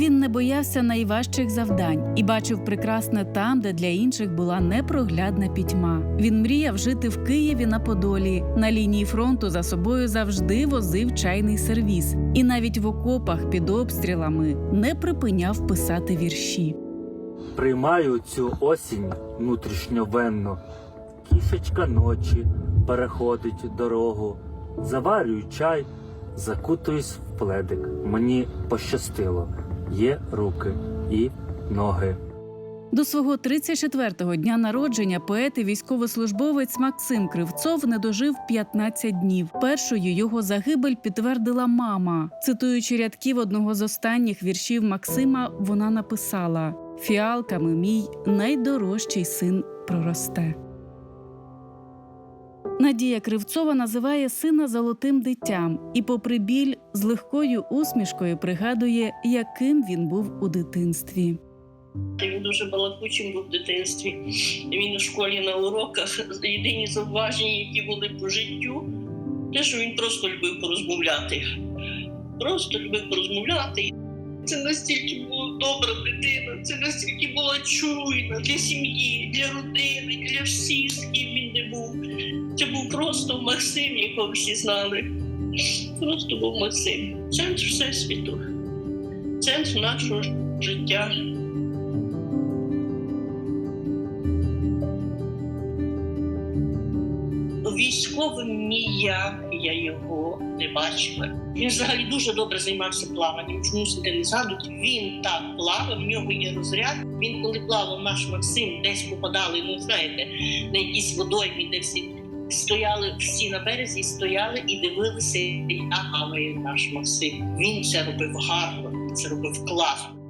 Він не боявся найважчих завдань і бачив прекрасне там, де для інших була непроглядна пітьма. Він мріяв жити в Києві на Подолі. На лінії фронту за собою завжди возив чайний сервіс, і навіть в окопах під обстрілами не припиняв писати вірші. Приймаю цю осінь внутрішньовенно. Кішечка ночі переходить дорогу. Заварюю чай, закутуюсь в пледик. Мені пощастило. Є руки і ноги. До свого 34-го дня народження поет і військовослужбовець Максим Кривцов не дожив 15 днів. Першою його загибель підтвердила мама. Цитуючи рядків одного з останніх віршів Максима, вона написала: Фіалками мій найдорожчий син проросте. Надія Кривцова називає сина золотим дитям і, попри біль, з легкою усмішкою пригадує, яким він був у дитинстві. Він дуже балакучим був в дитинстві. Він у школі на уроках єдині зауваження, які були по життю, те, що він просто любив порозмовляти. Просто любив порозмовляти. Це настільки була добра дитина, це настільки була чуйна для сім'ї, для родини, для всіх, з ким він не був. Це був просто Максим, якого всі знали. Просто був Максим. Центр Всесвіту, центр нашого життя. Військовим ніяк я його не бачила. Він взагалі дуже добре займався плаванням. Чомусь де не згадують. Він так плавав, в нього є розряд. Він коли плавав наш Максим, десь попадали, ну знаєте, на якісь водоймі, де всі стояли всі на березі, стояли і дивилися, ага, ви наш Максим. Він це робив гарно, це робив класно.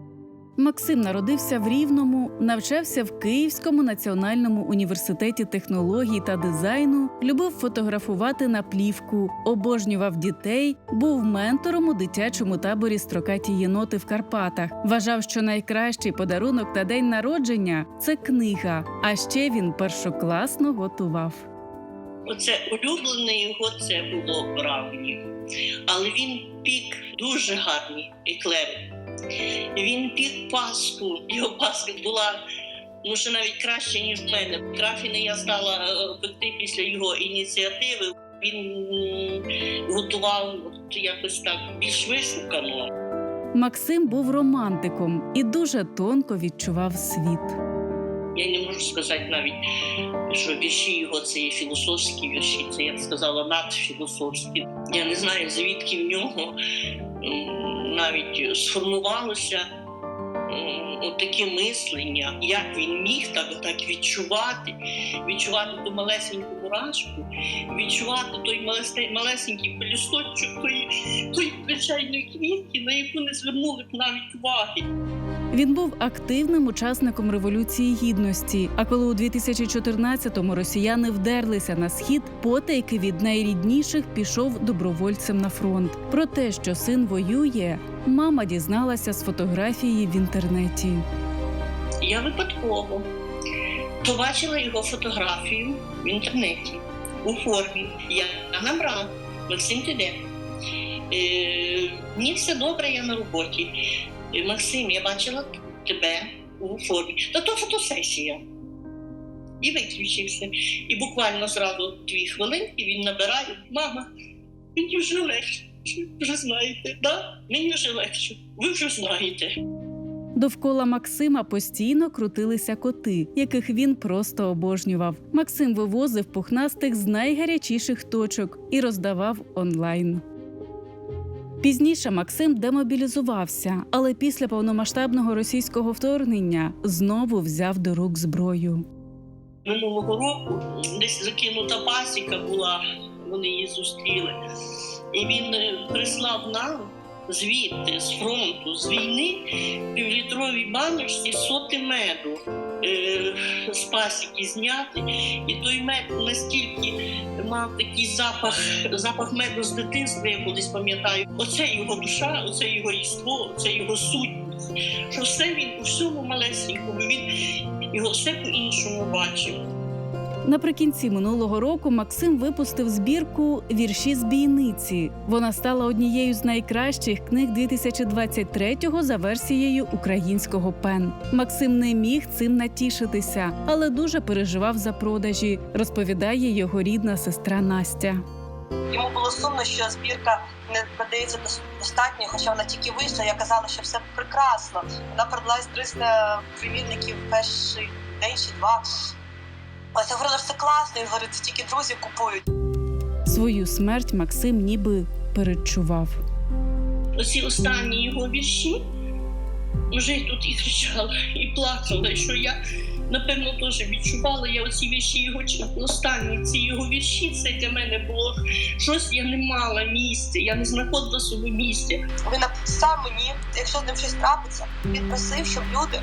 Максим народився в Рівному, навчався в Київському національному університеті технологій та дизайну, любив фотографувати на плівку, обожнював дітей, був ментором у дитячому таборі строкаті єноти в Карпатах. Вважав, що найкращий подарунок на день народження це книга. А ще він першокласно готував. Оце улюблене його це було бравні. Але він пік дуже гарні еклери. Він пік паску. Його паска була ну навіть краще, ніж в мене. Крафіни я стала е, пекти після його ініціативи. Він готував от якось так більш вишукано. Максим був романтиком і дуже тонко відчував світ. Я не можу сказати навіть, що вірші його це є філософські вірші, це я б сказала надфілософські. Я не знаю, звідки в нього навіть сформувалося таке мислення, як він міг так, так відчувати, відчувати ту малесеньку мурашку, відчувати той малесенький пелюсточок тої, тої звичайної квітки, на яку не звернули б навіть уваги. Він був активним учасником революції гідності. А коли у 2014-му росіяни вдерлися на схід, потайки від найрідніших пішов добровольцем на фронт. Про те, що син воює, мама дізналася з фотографії в інтернеті. Я випадково побачила його фотографію в інтернеті у формі. Я набрала Максим, ти де? Е, Мені все добре, я на роботі. Е, Максим, я бачила тебе у формі. Та то фотосесія. І виключився. І буквально зразу дві хвилинки він набирає. Мама, мені вже легше. Вже знаєте, да? Мені вже легше. Ви вже знаєте. Довкола Максима постійно крутилися коти, яких він просто обожнював. Максим вивозив пухнастих з найгарячіших точок і роздавав онлайн. Пізніше Максим демобілізувався, але після повномасштабного російського вторгнення знову взяв до рук зброю. минулого року десь закинута пасіка була, вони її зустріли. І він е, прислав нам звідти, з фронту, з війни, в півлітровій баночці соти меду е, з пасіки зняти. І той мед настільки мав такий запах, запах меду з дитинства, я колись пам'ятаю. Оце його душа, оце його єство, оце його сутність. Що все він у всьому малесенькому, він його все по-іншому бачив. Наприкінці минулого року Максим випустив збірку Вірші з бійниці. Вона стала однією з найкращих книг 2023-го за версією українського пен. Максим не міг цим натішитися, але дуже переживав за продажі, розповідає його рідна сестра Настя. Йому було сумно, що збірка не продається достатньо, хоча вона тільки вийшла. Я казала, що все прекрасно. Вона продалась 300 примірників перший день чи два. Ось я говорила, що це класно. Він говорить, це тільки друзі купують. Свою смерть Максим ніби передчував. Оці останні його вірші, вже й тут і кричала, і плакала, що я напевно теж відчувала. Я оці вірші його чи- останні ці його вірші. Це для мене було щось. Я не мала місця, я не знаходила собі місця. Він написав мені, якщо з ним щось трапиться, він просив, щоб люди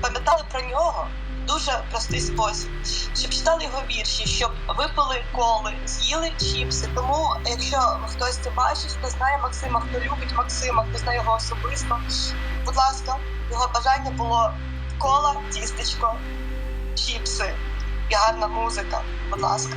пам'ятали про нього. Дуже простий спосіб, щоб читали його вірші, щоб випили коли, з'їли чіпси. Тому, якщо хтось це бачить, хто знає Максима, хто любить Максима, хто знає його особисто, будь ласка, його бажання було кола, тістечко, чіпси і гарна музика. Будь ласка.